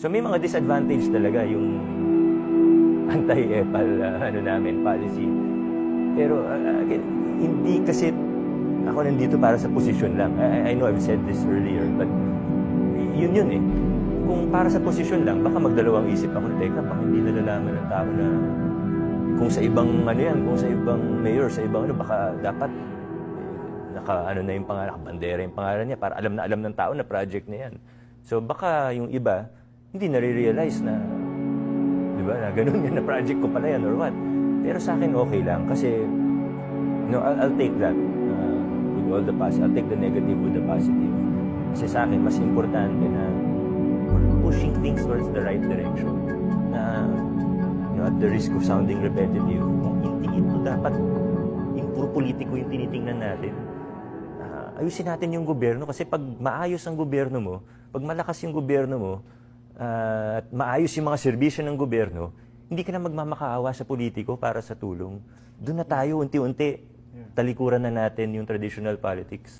So may mga disadvantage talaga yung anti-EPAL uh, ano namin, policy. Pero uh, again, hindi kasi ako nandito para sa posisyon lang. I, I know I've said this earlier, but yun yun eh. Kung para sa posisyon lang, baka magdalawang isip ako, teka, baka hindi nalalaman ng tao na kung sa ibang ano yan, kung sa ibang mayor, sa ibang ano, baka dapat eh, naka ano na yung pangalan, nakabandera yung pangalan niya para alam na alam ng tao na project na yan. So baka yung iba hindi nare-realize na di ba, na ganun yan na project ko pala yan or what. Pero sa akin okay lang kasi no, I'll, I'll take that uh, with all the positive. I'll take the negative with the positive. Kasi sa akin mas importante na pushing things towards the right direction. Na you know, at the risk of sounding repetitive, hindi ito dapat yung puro politiko yung tinitingnan natin. Ah, ayusin natin yung gobyerno kasi pag maayos ang gobyerno mo, pag malakas yung gobyerno mo, ah, at maayos yung mga serbisyo ng gobyerno, hindi ka na magmamakaawa sa politiko para sa tulong. Doon na tayo unti-unti talikuran na natin yung traditional politics.